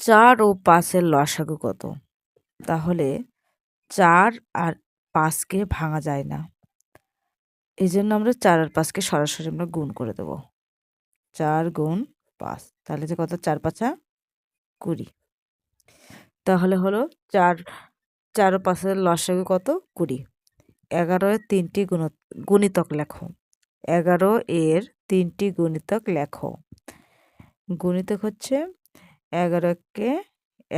চার ও পাঁচের লসাগু কত? তাহলে চার আর পাঁচকে ভাঙা যায় না। এই জন্য আমরা চার আর পাঁচকে সরাসরি আমরা গুণ করে দেব। চার গুণ পাঁচ। তাহলে যে কত? চার পাঁচা কুড়ি। তাহলে হলো চার চার পাঁচের লসাগু কত? কুড়ি। এগারো তিনটি গুণ, গুণিতক লেখো। এগারো এর তিনটি গুণিতক লেখো। গুণিতক হচ্ছে এগারোকে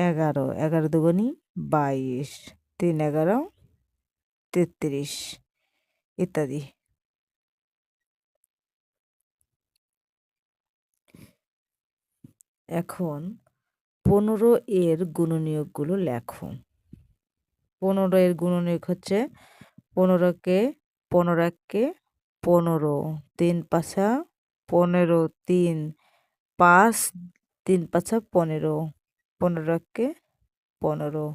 এগারো এগারো দুগুণি বাইশ, তিন এগারো, তেত্রিশ ইত্যাদি। এখন পনেরো এর গুণনীয়কগুলো লেখো। পনেরো এর গুণনীয়ক হচ্ছে পনেরোকে পনেরোকে পনেরো, তিন পাঁচা পনেরো, তিন, পাঁচ তিন পাঁচা, পনেরো, পনেরোকে পনেরো।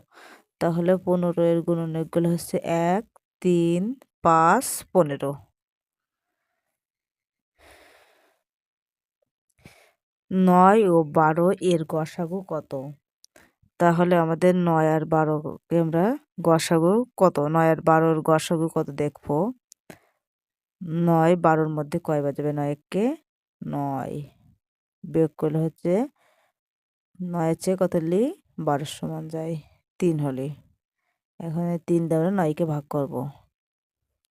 তাহলে পনেরো এর গুণনীয়কগুলো হচ্ছে এক, তিন, পাঁচ, পনেরো। নয় ও বারো এর গসাগু কত? তাহলে আমাদের নয় আর বারোকে আমরা গসাগু কত? নয় আর বারোর গসাগু কত দেখব? নয় বারোর মধ্যে কয় বাজাবে? নয় একে নয়। বিয়োগ করলে হচ্ছে নয় চেয়ে কত লি বারোর সমান যায় তিন হলে। এখানে তিন আমরা নয়কে ভাগ করব।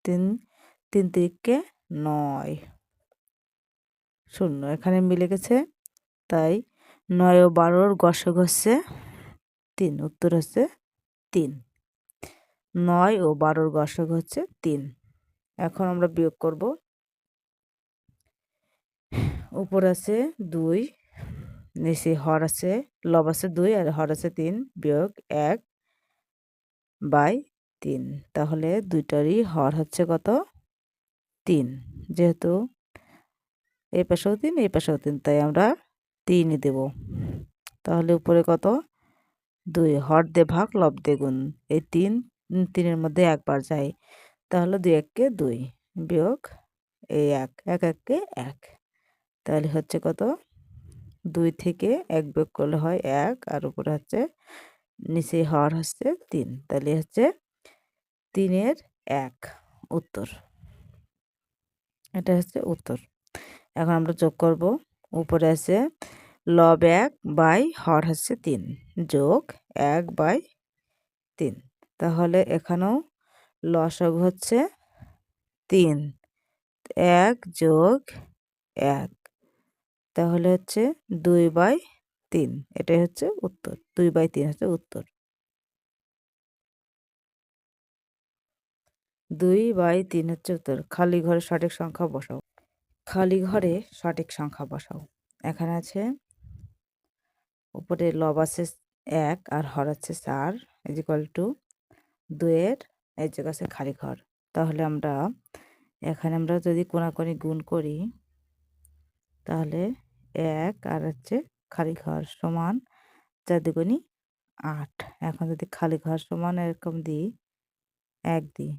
তিন তিন তিরিককে নয়। শূন্য, এখানে মিলে গেছে। তাই নয় ও বারোর গসক হচ্ছে তিন, উত্তর হচ্ছে তিন। নয় ও বারোর গসক হচ্ছে তিন। এখন আমরা বিয়োগ করব। উপর আছে দুই নিচে হর আছে, লব আছে দুই আর হর আছে তিন, বিয়োগ এক বাই তিন। তাহলে দুইটারই হর হচ্ছে কত? তিন। যেহেতু এই পাশেও তিন এই পাশেও তিন, তাই আমরা তিনই দেব। তাহলে উপরে কত? দুই। হর দে ভাগ, লব দে গুণ। এই তিন তিনের মধ্যে একবার যায়। তাহলে দুই এককে দুই বিয়োগ এই এক এক এককে এক। তাহলে হচ্ছে কত? দুই থেকে এক বিয়োগ করলে হয় এক, আর উপরে হচ্ছে নিচে হর হচ্ছে তিন। তাহলে হচ্ছে তিনের এক উত্তর। এটা হচ্ছে উত্তর। এখন আমরা যোগ করব। উপরে আছে লব এক বাই হর হচ্ছে তিন, যোগ এক বাই তিন। তাহলে এখানেও লসগ হচ্ছে তিন। এক যোগ এক। তাহলে হচ্ছে দুই বাই তিন। এটাই হচ্ছে উত্তর। দুই বাই তিন হচ্ছে উত্তর। দুই বাই তিন হচ্ছে উত্তর। খালি ঘরে সঠিক সংখ্যা বসাও। খালি ঘরে সঠিক সংখ্যা বসাও। এখানে আছে উপরে লব আছে এক আর হর আছে চার ইজ ইকাল টু দুয়ের এই জায়গা আছে খালি ঘর। তাহলে আমরা, এখানে আমরা যদি কোনাকুনি গুণ করি, তাহলে এক আর হচ্ছে খালি ঘর সমান চার দ্বিগুণী আট। এখন যদি খালি ঘর সমান এরকম দিই, এক দিই,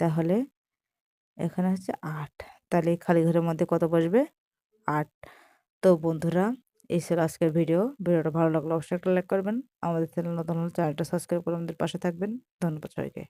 তাহলে এখানে হচ্ছে আট। তাহলে খালি ঘরের মধ্যে কত বসবে? আট। তো বন্ধুরা, এই ছিল আজকের ভিডিও। ভিডিওটা ভালো লাগলে অবশ্যই একটা লাইক করবেন। আমাদের চ্যানেল নতুন চ্যানেলটা সাবস্ক্রাইব করে আমাদের পাশে থাকবেন। ধন্যবাদ সবাইকে।